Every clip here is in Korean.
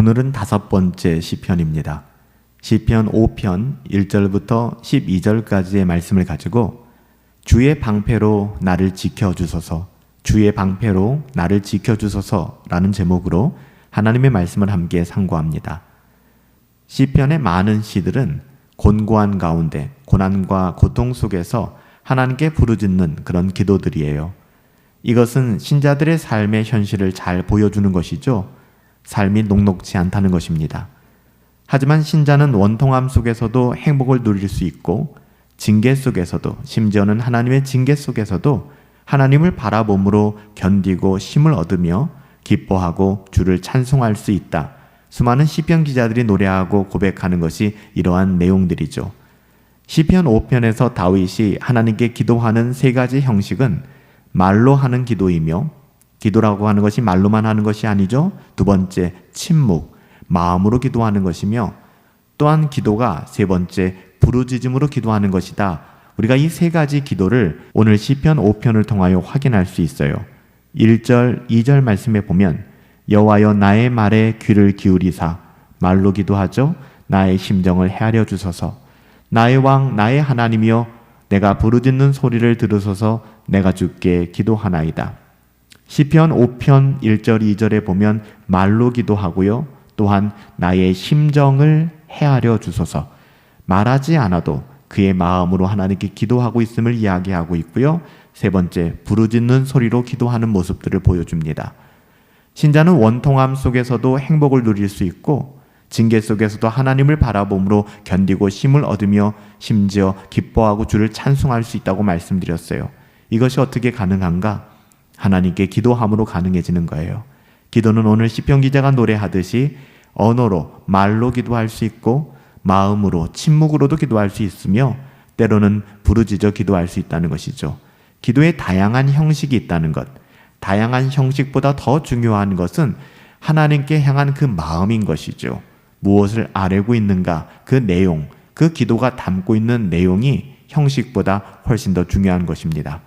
오늘은 다섯 번째 시편입니다. 시편 5편 1절부터 12절까지의 말씀을 가지고 주의 방패로 나를 지켜 주소서 주의 방패로 나를 지켜 주소서라는 제목으로 하나님의 말씀을 함께 상고합니다. 시편의 많은 시들은 곤고한 가운데 고난과 고통 속에서 하나님께 부르짖는 그런 기도들이에요. 이것은 신자들의 삶의 현실을 잘 보여주는 것이죠. 삶이 녹록지 않다는 것입니다. 하지만 신자는 원통함 속에서도 행복을 누릴 수 있고 징계 속에서도 심지어는 하나님의 징계 속에서도 하나님을 바라봄으로 견디고 힘을 얻으며 기뻐하고 주를 찬송할 수 있다. 수많은 시편 기자들이 노래하고 고백하는 것이 이러한 내용들이죠. 시편 5편에서 다윗이 하나님께 기도하는 세 가지 형식은 말로 하는 기도이며 기도라고 하는 것이 말로만 하는 것이 아니죠. 두 번째, 침묵, 마음으로 기도하는 것이며 또한 기도가 세 번째, 부르짖음으로 기도하는 것이다. 우리가 이 세 가지 기도를 오늘 시편 5편을 통하여 확인할 수 있어요. 1절, 2절 말씀에 보면 여호와여 나의 말에 귀를 기울이사 말로 기도하죠. 나의 심정을 헤아려 주소서. 나의 왕 나의 하나님이여 내가 부르짖는 소리를 들으소서 내가 주께 기도하나이다. 시편 5편 1절 2절에 보면 말로 기도하고요. 또한 나의 심정을 헤아려 주소서. 말하지 않아도 그의 마음으로 하나님께 기도하고 있음을 이야기하고 있고요. 세 번째, 부르짖는 소리로 기도하는 모습들을 보여줍니다. 신자는 원통함 속에서도 행복을 누릴 수 있고 징계 속에서도 하나님을 바라봄으로 견디고 힘을 얻으며 심지어 기뻐하고 주를 찬송할 수 있다고 말씀드렸어요. 이것이 어떻게 가능한가? 하나님께 기도함으로 가능해지는 거예요. 기도는 오늘 시편 기자가 노래하듯이 언어로 말로 기도할 수 있고 마음으로 침묵으로도 기도할 수 있으며 때로는 부르짖어 기도할 수 있다는 것이죠. 기도에 다양한 형식이 있다는 것. 다양한 형식보다 더 중요한 것은 하나님께 향한 그 마음인 것이죠. 무엇을 아뢰고 있는가 그 내용, 그 기도가 담고 있는 내용이 형식보다 훨씬 더 중요한 것입니다.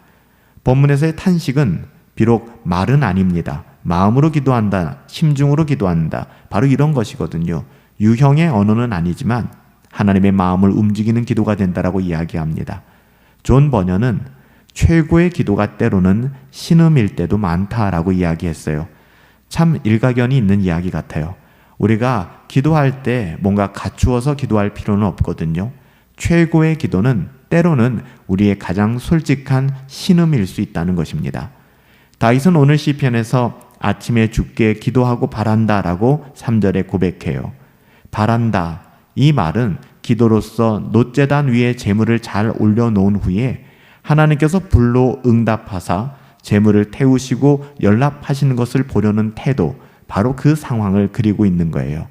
본문에서의 탄식은 비록 말은 아닙니다. 마음으로 기도한다, 심중으로 기도한다. 바로 이런 것이거든요. 유형의 언어는 아니지만 하나님의 마음을 움직이는 기도가 된다라고 이야기합니다. 존 버녀는 최고의 기도가 때로는 신음일 때도 많다라고 이야기했어요. 참 일가견이 있는 이야기 같아요. 우리가 기도할 때 뭔가 갖추어서 기도할 필요는 없거든요. 최고의 기도는 때로는 우리의 가장 솔직한 신음일 수 있다는 것입니다. 다윗은 오늘 시편에서 아침에 죽게 기도하고 바란다라고 3절에 고백해요. 바란다. 이 말은 기도로서 노재단 위에 재물을 잘 올려놓은 후에 하나님께서 불로 응답하사 재물을 태우시고 연락하시는 것을 보려는 태도, 바로 그 상황을 그리고 있는 거예요.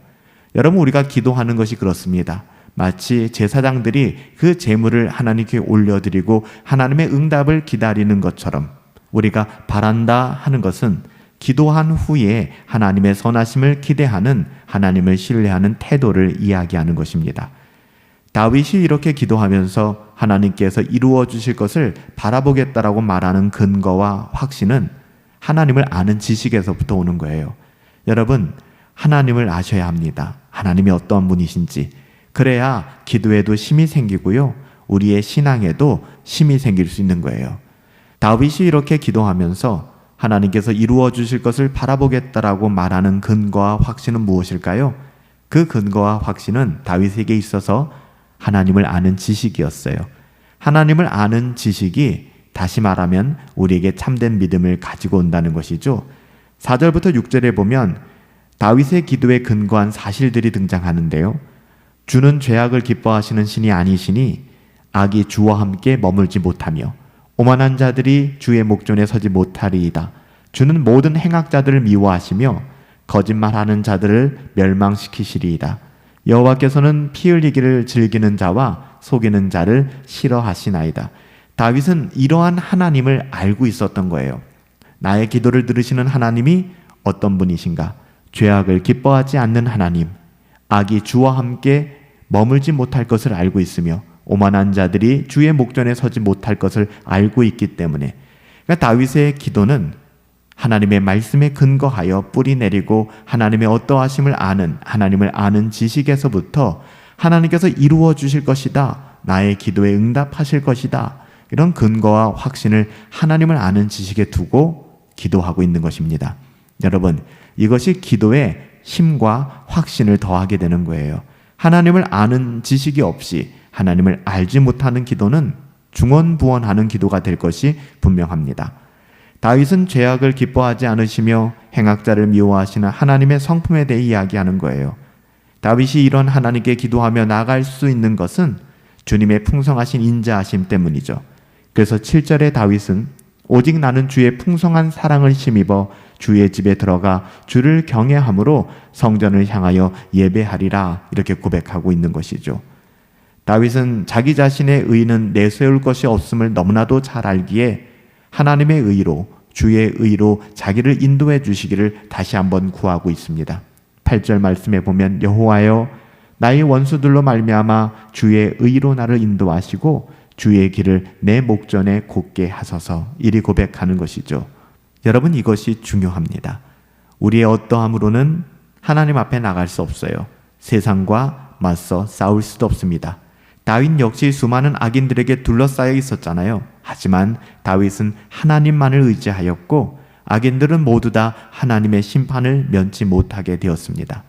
여러분, 우리가 기도하는 것이 그렇습니다. 마치 제사장들이 그 재물을 하나님께 올려드리고 하나님의 응답을 기다리는 것처럼 우리가 바란다 하는 것은 기도한 후에 하나님의 선하심을 기대하는 하나님을 신뢰하는 태도를 이야기하는 것입니다. 다윗이 이렇게 기도하면서 하나님께서 이루어 주실 것을 바라보겠다라고 말하는 근거와 확신은 하나님을 아는 지식에서부터 오는 거예요. 여러분, 하나님을 아셔야 합니다. 하나님이 어떤 분이신지. 그래야 기도에도 힘이 생기고요. 우리의 신앙에도 힘이 생길 수 있는 거예요. 다윗이 이렇게 기도하면서 하나님께서 이루어 주실 것을 바라보겠다라고 말하는 근거와 확신은 무엇일까요? 그 근거와 확신은 다윗에게 있어서 하나님을 아는 지식이었어요. 하나님을 아는 지식이 다시 말하면 우리에게 참된 믿음을 가지고 온다는 것이죠. 4절부터 6절에 보면 다윗의 기도에 근거한 사실들이 등장하는데요. 주는 죄악을 기뻐하시는 신이 아니시니 악이 주와 함께 머물지 못하며 오만한 자들이 주의 목전에 서지 못하리이다. 주는 모든 행악자들을 미워하시며 거짓말하는 자들을 멸망시키시리이다. 여호와께서는 피 흘리기를 즐기는 자와 속이는 자를 싫어하시나이다. 다윗은 이러한 하나님을 알고 있었던 거예요. 나의 기도를 들으시는 하나님이 어떤 분이신가? 죄악을 기뻐하지 않는 하나님, 악이 주와 함께 머물지 못할 것을 알고 있으며 오만한 자들이 주의 목전에 서지 못할 것을 알고 있기 때문에 그러니까 다윗의 기도는 하나님의 말씀에 근거하여 뿌리 내리고 하나님의 어떠하심을 아는 하나님을 아는 지식에서부터 하나님께서 이루어 주실 것이다. 나의 기도에 응답하실 것이다. 이런 근거와 확신을 하나님을 아는 지식에 두고 기도하고 있는 것입니다. 여러분, 이것이 기도에 힘과 확신을 더하게 되는 거예요. 하나님을 아는 지식이 없이 하나님을 알지 못하는 기도는 중언부언하는 기도가 될 것이 분명합니다. 다윗은 죄악을 기뻐하지 않으시며 행악자를 미워하시는 하나님의 성품에 대해 이야기하는 거예요. 다윗이 이런 하나님께 기도하며 나갈 수 있는 것은 주님의 풍성하신 인자하심 때문이죠. 그래서 7절에 다윗은 오직 나는 주의 풍성한 사랑을 힘입어 주의 집에 들어가 주를 경외함으로 성전을 향하여 예배하리라 이렇게 고백하고 있는 것이죠. 다윗은 자기 자신의 의는 내세울 것이 없음을 너무나도 잘 알기에 하나님의 의로 주의 의로 자기를 인도해 주시기를 다시 한번 구하고 있습니다. 8절 말씀에 보면 여호와여 나의 원수들로 말미암아 주의 의로 나를 인도하시고 주의 길을 내 목전에 곧게 하소서 이리 고백하는 것이죠. 여러분 이것이 중요합니다. 우리의 어떠함으로는 하나님 앞에 나갈 수 없어요. 세상과 맞서 싸울 수도 없습니다. 다윗 역시 수많은 악인들에게 둘러싸여 있었잖아요. 하지만 다윗은 하나님만을 의지하였고 악인들은 모두 다 하나님의 심판을 면치 못하게 되었습니다.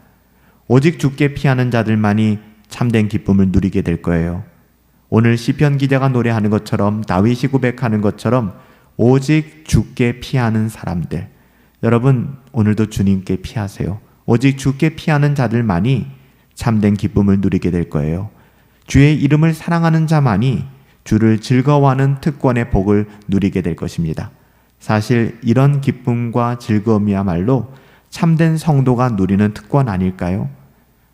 오직 죽게 피하는 자들만이 참된 기쁨을 누리게 될 거예요. 오늘 시편 기자가 노래하는 것처럼 다윗이 고백하는 것처럼 오직 죽게 피하는 사람들. 여러분 오늘도 주님께 피하세요. 오직 죽게 피하는 자들만이 참된 기쁨을 누리게 될 거예요. 주의 이름을 사랑하는 자만이 주를 즐거워하는 특권의 복을 누리게 될 것입니다. 사실 이런 기쁨과 즐거움이야말로 참된 성도가 누리는 특권 아닐까요?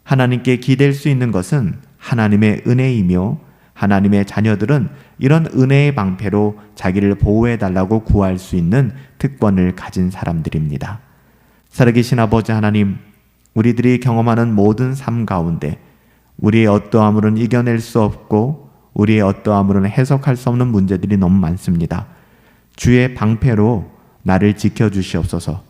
하나님께 기댈 수 있는 것은 하나님의 은혜이며 하나님의 자녀들은 이런 은혜의 방패로 자기를 보호해 달라고 구할 수 있는 특권을 가진 사람들입니다. 살아계신 아버지 하나님, 우리들이 경험하는 모든 삶 가운데 우리의 어떠함으로는 이겨낼 수 없고 우리의 어떠함으로는 해석할 수 없는 문제들이 너무 많습니다. 주의 방패로 나를 지켜 주시옵소서.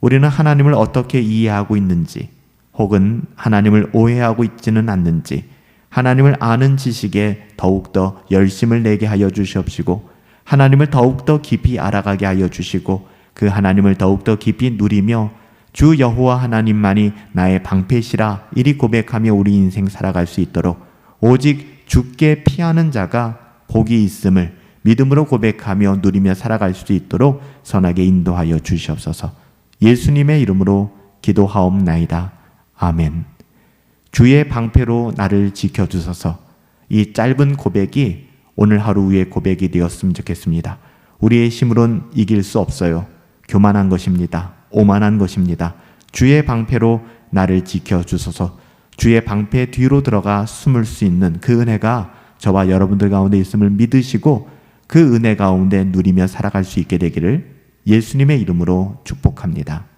우리는 하나님을 어떻게 이해하고 있는지 혹은 하나님을 오해하고 있지는 않는지 하나님을 아는 지식에 더욱더 열심을 내게 하여 주시옵시고 하나님을 더욱더 깊이 알아가게 하여 주시고 그 하나님을 더욱더 깊이 누리며 주 여호와 하나님만이 나의 방패시라 이리 고백하며 우리 인생 살아갈 수 있도록 오직 죽게 피하는 자가 복이 있음을 믿음으로 고백하며 누리며 살아갈 수 있도록 선하게 인도하여 주시옵소서. 예수님의 이름으로 기도하옵나이다. 아멘. 주의 방패로 나를 지켜 주소서. 이 짧은 고백이 오늘 하루 위의 고백이 되었으면 좋겠습니다. 우리의 힘으론 이길 수 없어요. 교만한 것입니다. 오만한 것입니다. 주의 방패로 나를 지켜 주소서. 주의 방패 뒤로 들어가 숨을 수 있는 그 은혜가 저와 여러분들 가운데 있음을 믿으시고 그 은혜 가운데 누리며 살아갈 수 있게 되기를 예수님의 이름으로 축복합니다.